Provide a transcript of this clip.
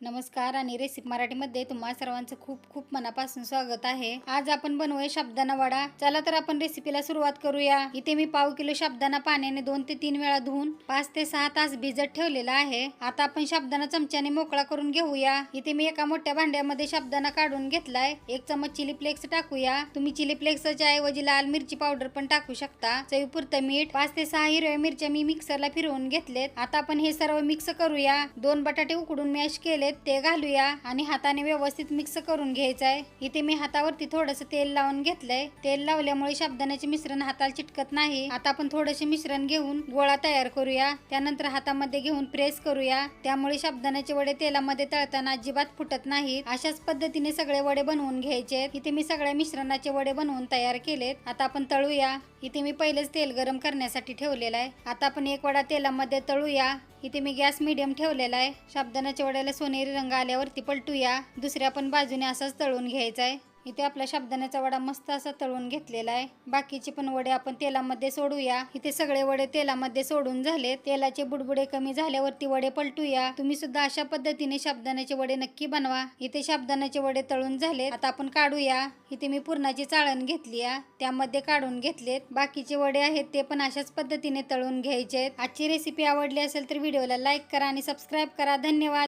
नमस्कार आणि रेसिपी मराठीमध्ये तुम्हा सर्वांचं खूप खूप मनापासून स्वागत आहे. आज आपण बनवूया शाबदाना वडा. चला तर आपण रेसिपीला सुरुवात करूया. इथे मी पाव किलो शाबदाना पाण्याने दोन ते तीन वेळा धुवून पाच ते सहा तास भिजत ठेवलेला आहे. आता आपण शाबदाना चमच्याने मोकळा करून घेऊया. इथे मी एका मोठ्या भांड्यामध्ये शाबदाना काढून घेतलाय. एक चमच चिली फ्लेक्स टाकूया. तुम्ही चिली फ्लेक्सच्या ऐवजी लाल मिरची पावडर पण टाकू शकता. चवीपुरतं मीठ पाच ते सहा हिरव्या मिरच्या मी मिक्सरला फिरवून घेतलेत. आता आपण हे सर्व मिक्स करूया. दोन बटाटे उकडून मॅश केले केलेत ते घालूया आणि हाताने व्यवस्थित मिक्स करून घ्यायचं आहे इथे मी हातावरती थोडंसं तेल लावून घेतलंय. तेल लावल्यामुळे शाबदाण्याचे मिश्रण हाताला चिटकत नाही. आता आपण थोडेसे मिश्रण घेऊन गोळा तयार करूया. त्यानंतर हातामध्ये घेऊन प्रेस करूया. त्यामुळे शाबदाण्याचे वडे तेलामध्ये तळताना अजिबात फुटत नाहीत. अशाच पद्धतीने सगळे वडे बनवून घ्यायचे इथे मी सगळ्या मिश्रणाचे वडे बनवून तयार केलेत. आता आपण तळूया. इथे मी पहिलेच तेल गरम करण्यासाठी ठेवलेलं आहे. आता आपण एक वडा तेलामध्ये तळूया. इथे मी गॅस मीडियम ठेवलेला आहे. शाबदानाच्या वड्याला सोनेरी रंग आल्यावरती पलटूया. दुसऱ्या पण बाजूने असाच तळून घ्यायचा आहे. इथे आपला शाबदाण्याचा वडा मस्त असा तळून घेतलेला आहे. बाकीचे पण वडे आपण तेलामध्ये सोडूया. इथे सगळे वडे तेलामध्ये सोडून झाले तेलाचे बुडबुडे कमी झाल्यावरती वडे पलटूया. तुम्ही सुद्धा अशा पद्धतीने शाबदाण्याचे वडे नक्की बनवा. इथे शाबदाण्याचे वडे तळून झाले आता आपण काढूया. इथे मी पुरणाची चाळण घेतली त्यामध्ये काढून घेतलेत. बाकीचे वडे आहेत ते पण अशाच पद्धतीने तळून घ्यायचे आहेत आजची रेसिपी आवडली असेल तर व्हिडिओला लाईक करा आणि सबस्क्राईब करा. धन्यवाद.